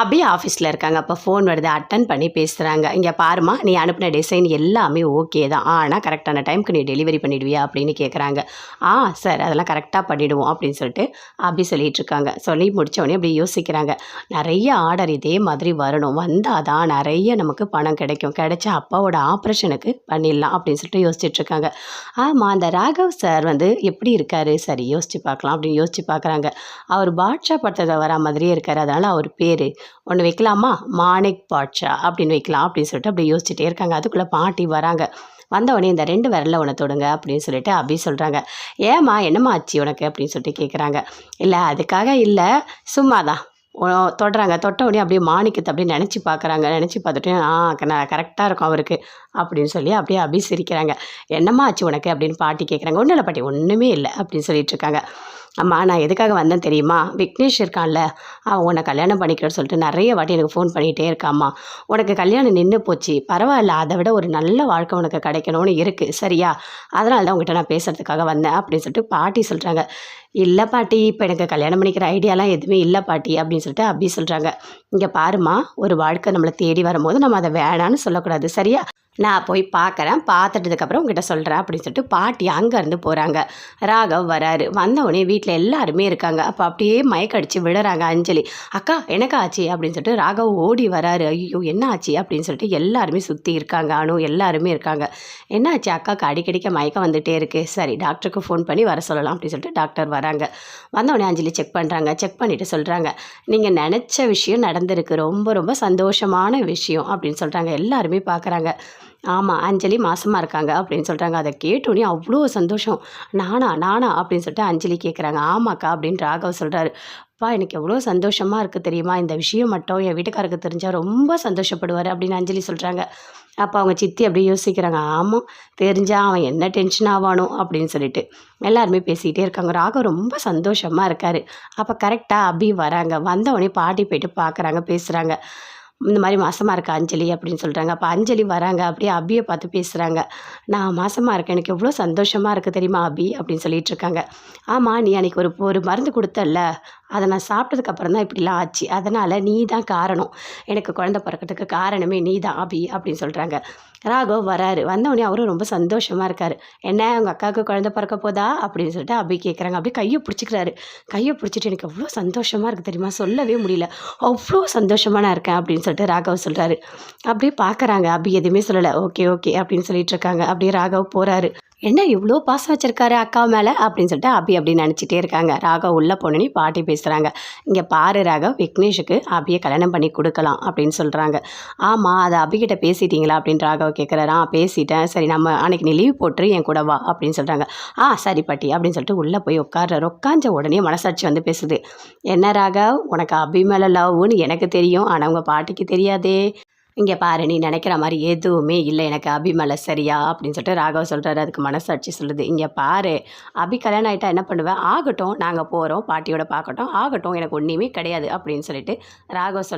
அபி ஆஃபீஸில் இருக்காங்க. அப்போ ஃபோன் வருது அட்டன் பண்ணி பேசுகிறாங்க இங்கே பாருமா நீ அனுப்பின டிசைன் எல்லாமே ஓகே தான். ஆனால் கரெக்டான டைமுக்கு நீ டெலிவரி பண்ணிடுவியா அப்படின்னு கேட்குறாங்க ஆ சார் அதெல்லாம் கரெக்டாக பண்ணிவிடுவோம் அப்படின்னு சொல்லிட்டு அபி சொல்லிகிட்ருக்காங்க சொல்லி முடித்தவொடனே அப்படி யோசிக்கிறாங்க. நிறைய ஆர்டர் இதே மாதிரி வரணும். வந்தால் தான் நிறைய நமக்கு பணம் கிடைக்கும். கிடைச்சா அப்பாவோட ஆப்ரேஷனுக்கு பண்ணிடலாம் அப்படின்னு சொல்லிட்டு யோசிச்சுட்ருக்காங்க ஆமாம் அந்த ராகவ் சார் வந்து எப்படி இருக்காரு? சரி யோசிச்சு பார்க்கலாம் அப்படின்னு யோசிச்சு பார்க்குறாங்க. அவர் பாட்ஷா படத்தில் வரா மாதிரியே இருக்கார். அதனால் அவர் பேர் ஒன்று வைக்கலாமா? மாணிக் பாட்ஷா அப்படின்னு வைக்கலாம் அப்படின்னு சொல்லிட்டு அப்படி யோசிச்சுட்டே இருக்காங்க. அதுக்குள்ளே பாட்டி வராங்க. வந்தவொடனே இந்த ரெண்டு விரலில் உன்னை தொடுங்க அப்படின்னு சொல்லிட்டு அபி சொல்கிறாங்க ஏம்மா என்னம்மா ஆச்சு உனக்கு? அப்படின்னு சொல்லிட்டு கேட்குறாங்க இல்லை அதுக்காக இல்லை சும்மா தான் தொடுறாங்க. தொட்ட உடனே அப்படியே மாணிக்கத்தை அப்படியே நினச்சி பார்க்குறாங்க நினச்சி பார்த்துட்டு ஆ நான் கரெக்டாக இருக்கும் அவருக்கு. அப்படின்னு சொல்லி அப்படியே அபி சிரிக்கிறாங்க என்னம்மா ஆச்சு உனக்கு? அப்படின்னு பாட்டி கேட்குறாங்க ஒன்றும் இல்லை பாட்டி ஒன்றுமே இல்லை. அப்படின்னு சொல்லிட்டு இருக்காங்க. அம்மா நான் எதுக்காக வந்தேன் தெரியுமா? விக்னேஷ் இருக்கான்ல அவன் உன்னை கல்யாணம் பண்ணிக்கிறேன்னு சொல்லிட்டு நிறைய வாட்டி எனக்கு ஃபோன் பண்ணிகிட்டே இருக்காம்மா. உனக்கு கல்யாணம் நின்று போச்சு. பரவாயில்ல அதை விட ஒரு நல்ல வாழ்க்கை உனக்கு கிடைக்கணும்னு இருக்குது சரியா? அதனால தான் உங்ககிட்ட நான் பேசுகிறதுக்காக வந்தேன் அப்படின்னு சொல்லிட்டு பாட்டி சொல்கிறாங்க இல்லை பாட்டி இப்போ எனக்கு கல்யாணம் பண்ணிக்கிற ஐடியாலாம் எதுவுமே இல்லை பாட்டி அப்படின்னு சொல்லிட்டு அப்படி சொல்கிறாங்க இங்கே பாருமா ஒரு வாழ்க்கை நம்மளை தேடி வரும்போது நம்ம அதை வேணான்னு சொல்லக்கூடாது. சரியா? நான் போய் பார்க்குறேன் பார்த்துட்டதுக்கப்புறம் உங்ககிட்ட சொல்கிறேன் அப்படின்னு சொல்லிட்டு பாட்டி அங்கேருந்து போகிறாங்க ராகவ் வராரு. வந்தவுடனே வீட்டில் எல்லாருமே இருக்காங்க. அப்போ அப்படியே மயக்கடிச்சு விடுறாங்க அஞ்சலி. அக்கா எனக்கு ஆச்சு அப்படின்னு சொல்லிட்டு ராகவ் ஓடி வராரு. ஐயோ என்ன ஆச்சு? அப்படின்னு சொல்லிட்டு எல்லாருமே சுற்றி இருக்காங்க. அணு எல்லாருமே இருக்காங்க. என்ன ஆச்சு அக்காவுக்கு அடிக்கடிக்க மயக்கம் வந்துகிட்டே இருக்குது சரி டாக்டருக்கு ஃபோன் பண்ணி வர சொல்லலாம் அப்படின்னு சொல்லிட்டு டாக்டர் வராங்க. வந்தவுடனே அஞ்சலி செக் பண்ணுறாங்க செக் பண்ணிவிட்டு சொல்கிறாங்க நீங்கள் நினச்ச விஷயம் நடந்திருக்கு. ரொம்ப ரொம்ப சந்தோஷமான விஷயம் அப்படின்னு சொல்கிறாங்க எல்லாருமே பார்க்குறாங்க ஆமாம் அஞ்சலி மாசமாக இருக்காங்க அப்படின்னு சொல்கிறாங்க அதை கேட்டோன்னே அவ்வளோ சந்தோஷம். நானா நானா அப்படின்னு சொல்லிட்டு அஞ்சலி கேட்குறாங்க ஆமாக்கா அப்படின்னு ராகவ் சொல்கிறாரு அப்பா எனக்கு எவ்வளோ சந்தோஷமாக இருக்குது தெரியுமா? இந்த விஷயம் மட்டும் என் வீட்டுக்காருக்கு தெரிஞ்சால் ரொம்ப சந்தோஷப்படுவார் அப்படின்னு அஞ்சலி சொல்கிறாங்க அப்போ அவங்க சித்தி அப்படியே யோசிக்கிறாங்க. ஆமாம் தெரிஞ்சால் அவன் என்ன டென்ஷன் ஆவானோ? அப்படின்னு சொல்லிட்டு எல்லாருமே பேசிக்கிட்டே இருக்காங்க. ராகவ் ரொம்ப சந்தோஷமாக இருக்கார். அப்போ கரெக்டாக அபி வராங்க. வந்தவொடனே பாட்டி போயிட்டு பார்க்குறாங்க பேசுகிறாங்க இந்த மாதிரி மாசமாக இருக்கா அஞ்சலி அப்படின்னு சொல்கிறாங்க அப்போ அஞ்சலி வராங்க. அப்படியே அபியை பார்த்து பேசுகிறாங்க நான் மாசமாக இருக்கேன். எனக்கு எவ்வளோ சந்தோஷமாக இருக்குது தெரியுமா அபி? அப்படின்னு சொல்லிட்டு இருக்காங்க. ஆமாம் நீ அன்றைக்கி ஒரு ஒரு மருந்து கொடுத்தல்ல. அதை நான் சாப்பிட்டதுக்கப்புறம் தான் இப்படிலாம் ஆச்சு. அதனால் நீ தான் காரணம். எனக்கு குழந்த பிறக்கிறதுக்கு காரணமே நீ தான் அபி அப்படின்னு சொல்கிறாங்க ராகவ் வராரு. வந்தவொடனே அவரும் ரொம்ப சந்தோஷமாக இருக்கார். என்ன உங்கள் அக்காவுக்கு குழந்த பிறக்க போதா? அப்படின்னு சொல்லிட்டு அபி கேட்குறாங்க அப்படியே கையை பிடிச்சிக்கிறாரு. கையை பிடிச்சிட்டு எனக்கு அவ்வளோ சந்தோஷமாக இருக்குது தெரியுமா? சொல்லவே முடியல. அவ்வளோ சந்தோஷமாக நான் இருக்கேன் அப்படின்னு சொல்லிட்டு ராகவ் சொல்கிறாரு அப்படியே பார்க்குறாங்க அபி எதுவுமே சொல்லலை. ஓகே ஓகே அப்படின்னு சொல்லிட்டு இருக்காங்க. அப்படியே ராகவ் போகிறாரு என்ன இவ்வளோ பாசம் வச்சுருக்காரு அக்கா மேலே? அப்படின்னு சொல்லிட்டு அபி அப்படி நினச்சிட்டே இருக்காங்க. ராகவ் உள்ளே போனோன்னே பாட்டி பேசுகிறாங்க இங்கே பாரு ராகவ் விக்னேஷுக்கு அபியை கல்யாணம் பண்ணி கொடுக்கலாம் அப்படின்னு சொல்கிறாங்க ஆமாம் அதை அபிகிட்ட பேசிட்டீங்களா? அப்படின்னு ராகவ் கேட்குறாரா பேசிட்டேன். சரி நம்ம அன்னைக்கு நீ லீவ் போட்டுரு என் கூட வா அப்படின்னு சொல்கிறாங்க ஆ சரி பாட்டி அப்படின்னு சொல்லிட்டு உள்ளே போய் உட்கார்றாரு. உட்காந்த உடனே மனசாட்சி வந்து பேசுது. என்ன ராகவ் உனக்கு அபி மேலே லவ்னு எனக்கு தெரியும். ஆனால் உங்கள் பாட்டிக்கு தெரியாதே. இங்கே பாரு நீ நினைக்கிற மாதிரி எதுவுமே இல்லை. எனக்கு அபிமலை சரியா? அப்படின்னு சொல்லிட்டு ராகவ் சொல்கிறாரு அதுக்கு மனசாட்சி சொல்லுது. இங்கே பாரு அபி கல்யாணம் ஆகிட்டா என்ன பண்ணுவேன் ஆகட்டும் நாங்கள் போகிறோம் பாட்டியோட பார்க்கட்டும். ஆகட்டும் எனக்கு ஒன்றுமே கிடையாது அப்படின்னு சொல்லிட்டு ராகவ் சொல்